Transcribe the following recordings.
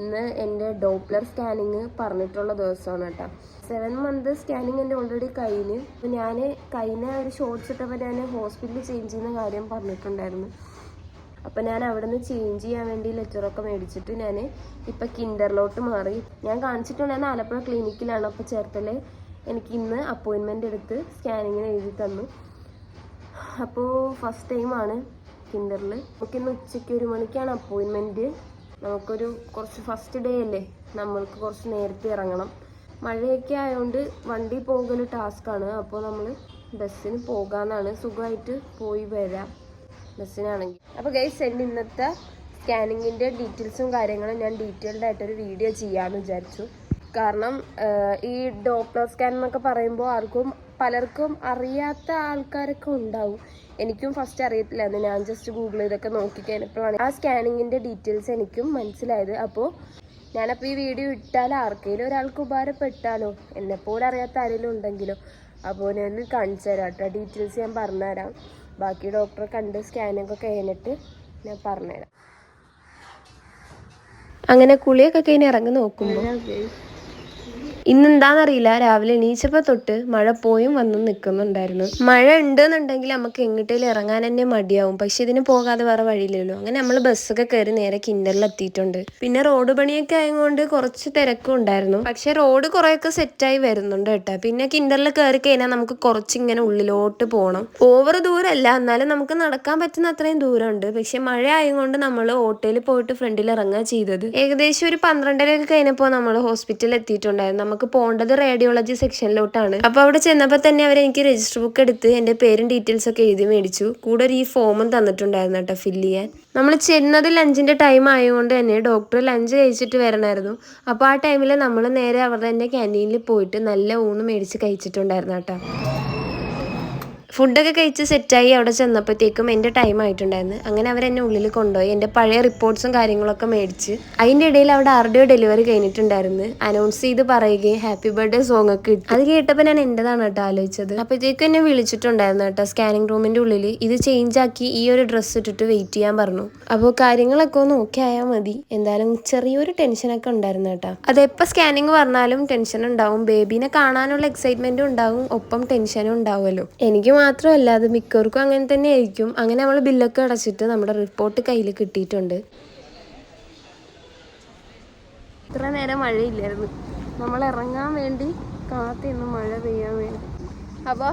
ഇന്ന് എന്റെ Doppler scanning പറഞ്ഞിട്ടുള്ള ദിവസമാണ് കേട്ടോ സെവൻ മന്ത് സ്കാനിങ് എന്റെ ഓൾറെഡി കയ്യിൽ അപ്പോൾ ഞാൻ കഴിഞ്ഞ ഒരു ഷോർട്സ് ഇട്ടപ്പോൾ ഞാൻ ഹോസ്പിറ്റലിൽ ചേഞ്ച് ചെയ്യുന്ന കാര്യം പറഞ്ഞിട്ടുണ്ടായിരുന്നു. അപ്പോൾ ഞാൻ അവിടെ നിന്ന് ചേഞ്ച് ചെയ്യാൻ വേണ്ടി ലെറ്ററൊക്കെ മേടിച്ചിട്ട് ഞാൻ ഇപ്പം കിൻഡറിലോട്ട് മാറി. ഞാൻ കാണിച്ചിട്ടുണ്ടായിരുന്ന ആലപ്പുഴ ക്ലിനിക്കിലാണ് അപ്പോൾ ചേർത്തല എനിക്ക് ഇന്ന് അപ്പോയിൻമെന്റ് എടുത്ത് സ്കാനിങ്ങിന് എഴുതി തന്നു. അപ്പോൾ ഫസ്റ്റ് ടൈമാണ് കിൻഡറിൽ നമുക്കിന്ന് ഉച്ചയ്ക്ക് ഒരു മണിക്കാണ് അപ്പോയിൻമെന്റ് നമുക്കൊരു കുറച്ച് ഫസ്റ്റ് ഡേ അല്ലേ? നമ്മൾക്ക് കുറച്ച് നേരത്തെ ഇറങ്ങണം. മഴയൊക്കെ ആയതുകൊണ്ട് വണ്ടി പോകൽ ടാസ്ക്കാണ് അപ്പോൾ നമ്മൾ ബസ്സിന് പോകാമെന്നാണ് സുഖമായിട്ട് പോയി വരാം ബസ്സിനാണെങ്കിൽ അപ്പോൾ ഗൈസ് എന്റെ ഇന്നത്തെ സ്കാനിങ്ങിന്റെ ഡീറ്റെയിൽസും കാര്യങ്ങളും ഞാൻ ഡീറ്റെയിൽഡ് ആയിട്ടൊരു വീഡിയോ ചെയ്യാമെന്ന് വിചാരിച്ചു. കാരണം ഈ ഡോപ്ലർ സ്കാൻ എന്നൊക്കെ പറയുമ്പോൾ ആർക്കും പലർക്കും അറിയാത്ത ആൾക്കാരൊക്കെ ഉണ്ടാവും. എനിക്കും ഫസ്റ്റ് അറിയത്തില്ലായിരുന്നു. ഞാൻ ജസ്റ്റ് ഗൂഗിൾ ചെയ്തൊക്കെ നോക്കി കഴിഞ്ഞപ്പോഴാണ് ആ സ്കാനിങ്ങിന്റെ ഡീറ്റെയിൽസ് എനിക്കും മനസ്സിലായത്. അപ്പോൾ ഞാനപ്പോൾ ഈ വീഡിയോ ഇട്ടാൽ ആർക്കെങ്കിലും ഒരാൾക്ക് ഉപകാരപ്പെട്ടാലോ? എന്നെപ്പോലെ അറിയാത്ത ആരെങ്കിലും ഉണ്ടെങ്കിലോ? അപ്പോൾ ഞാൻ കാണിച്ചു തരാം കേട്ടോ. ഡീറ്റെയിൽസ് ഞാൻ പറഞ്ഞുതരാം ബാക്കി ഡോക്ടറെ കണ്ട് സ്കാനിങ്ങൊക്കെ കഴിഞ്ഞിട്ട് ഞാൻ പറഞ്ഞുതരാം അങ്ങനെ കുളിയൊക്കെ കഴിഞ്ഞ് ഇറങ്ങി നോക്കുമ്പോൾ ഇന്നെന്താണെന്നറിയില്ല രാവിലെ എണീച്ചപ്പോൾ തൊട്ട് മഴ പോയും വന്നും നിൽക്കുന്നുണ്ടായിരുന്നു മഴ ഉണ്ടെന്നുണ്ടെങ്കിൽ നമുക്ക് എങ്ങോട്ടേലും ഇറങ്ങാൻ തന്നെ മടിയാവും. പക്ഷെ ഇതിന് പോകാതെ വേറെ വഴിയില്ലല്ലോ. അങ്ങനെ നമ്മൾ ബസ്സൊക്കെ കയറി നേരെ കിന്നറിൽ എത്തിയിട്ടുണ്ട്. പിന്നെ റോഡ് പണിയൊക്കെ ആയതുകൊണ്ട് കുറച്ച് തിരക്കും ഉണ്ടായിരുന്നു. പക്ഷെ റോഡ് കുറേയൊക്കെ സെറ്റായി വരുന്നുണ്ട് കേട്ടോ. പിന്നെ കിൻഡറിൽ കയറി കഴിഞ്ഞാൽ നമുക്ക് കുറച്ച് ഇങ്ങനെ ഉള്ളിലോട്ട് പോകണം ഓവർ ദൂരമല്ല എന്നാലും നമുക്ക് നടക്കാൻ പറ്റുന്ന അത്രയും ദൂരമുണ്ട്. പക്ഷെ മഴ ആയതുകൊണ്ട് നമ്മൾ ഓട്ടോയിൽ പോയിട്ട് ഫ്രണ്ടിൽ ഇറങ്ങുക ചെയ്തത്. ഏകദേശം ഒരു പന്ത്രണ്ടരയൊക്കെ കഴിഞ്ഞപ്പോൾ നമ്മൾ ഹോസ്പിറ്റലിൽ എത്തിയിട്ടുണ്ടായിരുന്നു. നമുക്ക് പോകേണ്ടത് റേഡിയോളജി സെക്ഷനിലോട്ടാണ് അപ്പോൾ അവിടെ ചെന്നപ്പോൾ തന്നെ അവർ എനിക്ക് രജിസ്റ്റർ ബുക്ക് എടുത്ത് എന്റെ പേരും ഡീറ്റെയിൽസ് ഒക്കെ എഴുതി മേടിച്ചു. കൂടെ ഒരു ഈ ഫോമും തന്നിട്ടുണ്ടായിരുന്നു കേട്ടോ ഫില്ല് ചെയ്യാൻ. നമ്മൾ ചെന്നത് ലഞ്ചിന്റെ ടൈം ആയതുകൊണ്ട് തന്നെ ഡോക്ടർ ലഞ്ച് കഴിച്ചിട്ട് വരണമായിരുന്നു അപ്പോൾ ആ ടൈമിൽ നമ്മൾ നേരെ അവരുടെ തന്നെ ക്യാന്റീനിൽ പോയിട്ട് നല്ല ഊണ് മേടിച്ച് കഴിച്ചിട്ടുണ്ടായിരുന്നു കേട്ടോ. ഫുഡൊക്കെ കഴിച്ച് സെറ്റായി അവിടെ ചെന്നപ്പോഴത്തേക്കും എന്റെ ടൈം ആയിട്ടുണ്ടായിരുന്നു. അങ്ങനെ അവരെന്നെ ഉള്ളിൽ കൊണ്ടുപോയി. എന്റെ പഴയ റിപ്പോർട്ട്സും കാര്യങ്ങളൊക്കെ മേടിച്ച് അതിന്റെ ഇടയിൽ അവിടെ ആരുടെയോ ഡെലിവറി കഴിഞ്ഞിട്ടുണ്ടായിരുന്നു. അനൗൺസ് ചെയ്ത് പറയുകയും ഹാപ്പി ബർത്ത്ഡേ സോങ് ഒക്കെ ഇട്ടു. അത് കേട്ടപ്പോൾ ഞാൻ എന്റെതാണ് കേട്ടോ ആലോചിച്ചത്. അപ്പോഴത്തേക്കും എന്നെ വിളിച്ചിട്ടുണ്ടായിരുന്നു കേട്ടോ സ്കാനിങ് റൂമിന്റെ ഉള്ളിൽ ഇത് ചേഞ്ച് ആക്കി ഈ ഒരു ഡ്രസ്സ് ഇട്ടിട്ട് വെയിറ്റ് ചെയ്യാൻ പറഞ്ഞു. അപ്പോൾ കാര്യങ്ങളൊക്കെ ഒന്ന് ഓക്കെ ആയാൽ മതി. എന്തായാലും ചെറിയൊരു ടെൻഷനൊക്കെ ഉണ്ടായിരുന്നു കേട്ടോ. അതെപ്പോൾ സ്കാനിങ് പറഞ്ഞാലും ടെൻഷൻ ഉണ്ടാവും. ബേബീനെ കാണാനുള്ള എക്സൈറ്റ്മെന്റും ഉണ്ടാവും. ഒപ്പം ടെൻഷനും ഉണ്ടാവുമല്ലോ. എനിക്ക് മാത്രമല്ല അത് മിക്കവർക്കും അങ്ങനെ തന്നെ ആയിരിക്കും അങ്ങനെ നമ്മൾ ബില്ലൊക്കെ അടച്ചിട്ട് നമ്മുടെ റിപ്പോർട്ട് കയ്യിൽ കിട്ടിയിട്ടുണ്ട്. ഇത്ര നേരം മഴയില്ലായിരുന്നു. നമ്മൾ ഇറങ്ങാൻ വേണ്ടി കാത്തിന്ന് മഴ പെയ്യാൻ വേണ്ടി. അപ്പോൾ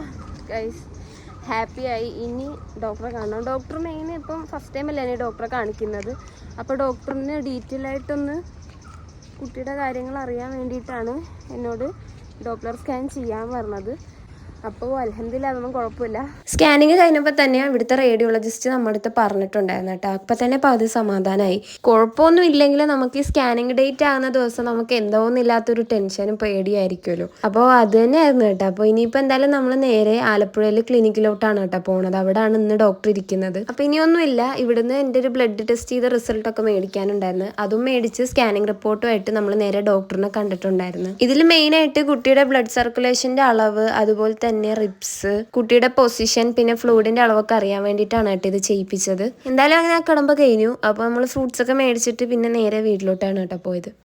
ഗൈസ് ആയി. ഇനി ഡോക്ടറെ കാണണം. ഡോക്ടർ മെയിൻ ഇപ്പം ഫസ്റ്റ് ടൈം അല്ലേ ഡോക്ടറെ കാണിക്കുന്നത്. അപ്പോൾ ഡോക്ടറിന് ഡീറ്റെയിൽ ആയിട്ടൊന്ന് കുട്ടിയുടെ കാര്യങ്ങൾ അറിയാൻ വേണ്ടിയിട്ടാണ് എന്നോട് ഡോപ്ലർ സ്കാൻ ചെയ്യാൻ പറഞ്ഞത്. അപ്പോൾ അലഹന്ദില്ല അതൊന്നും കുഴപ്പമില്ല. സ്കാനിങ് കഴിഞ്ഞപ്പോൾ തന്നെ ഇവിടുത്തെ റേഡിയോളജിസ്റ്റ് നമ്മുടെ അടുത്ത് പറഞ്ഞിട്ടുണ്ടായിരുന്നു കേട്ടോ. അപ്പം തന്നെ പകുതി സമാധാനമായി കുഴപ്പമൊന്നും ഇല്ലെങ്കിൽ നമുക്ക് ഈ സ്കാനിങ് ഡേറ്റ് ആകുന്ന ദിവസം നമുക്ക് എന്തോന്നില്ലാത്തൊരു ടെൻഷനും പേടിയായിരിക്കുമല്ലോ. അപ്പോൾ അത് തന്നെയായിരുന്നു കേട്ടോ. അപ്പോൾ ഇനിയിപ്പോൾ എന്തായാലും നമ്മൾ നേരെ ആലപ്പുഴയിൽ ക്ലിനിക്കിലോട്ടാണ് കേട്ടോ പോണത്. അവിടെയാണ് ഇന്ന് ഡോക്ടർ ഇരിക്കുന്നത്. അപ്പോൾ ഇനിയൊന്നുമില്ല. ഇവിടുന്ന് എന്റെ ഒരു ബ്ലഡ് ടെസ്റ്റ് ചെയ്ത റിസൾട്ട് ഒക്കെ മേടിക്കാനുണ്ടായിരുന്നു. അതും മേടിച്ച് സ്കാനിങ് റിപ്പോർട്ടുമായിട്ട് നമ്മൾ നേരെ ഡോക്ടറിനെ കണ്ടിട്ടുണ്ടായിരുന്നു. ഇതിൽ മെയിനായിട്ട് കുട്ടിയുടെ ബ്ലഡ് സർക്കുലേഷന്റെ അളവ് അതുപോലെ തന്നെ റിപ്സ് കുട്ടിയുടെ പൊസിഷൻ പിന്നെ ഫ്ലൂഡിന്റെ അളവൊക്കെ അറിയാൻ വേണ്ടിയിട്ടാണ് കേട്ടോ ഇത് ചെയ്യിപ്പിച്ചത്. എന്തായാലും അങ്ങനെ ആ കടമ്പ കഴിഞ്ഞു. അപ്പോൾ നമ്മൾ ഫ്രൂട്ട്സ് ഒക്കെ മേടിച്ചിട്ട് പിന്നെ നേരെ വീട്ടിലോട്ടാണ് കേട്ടോ പോയത്.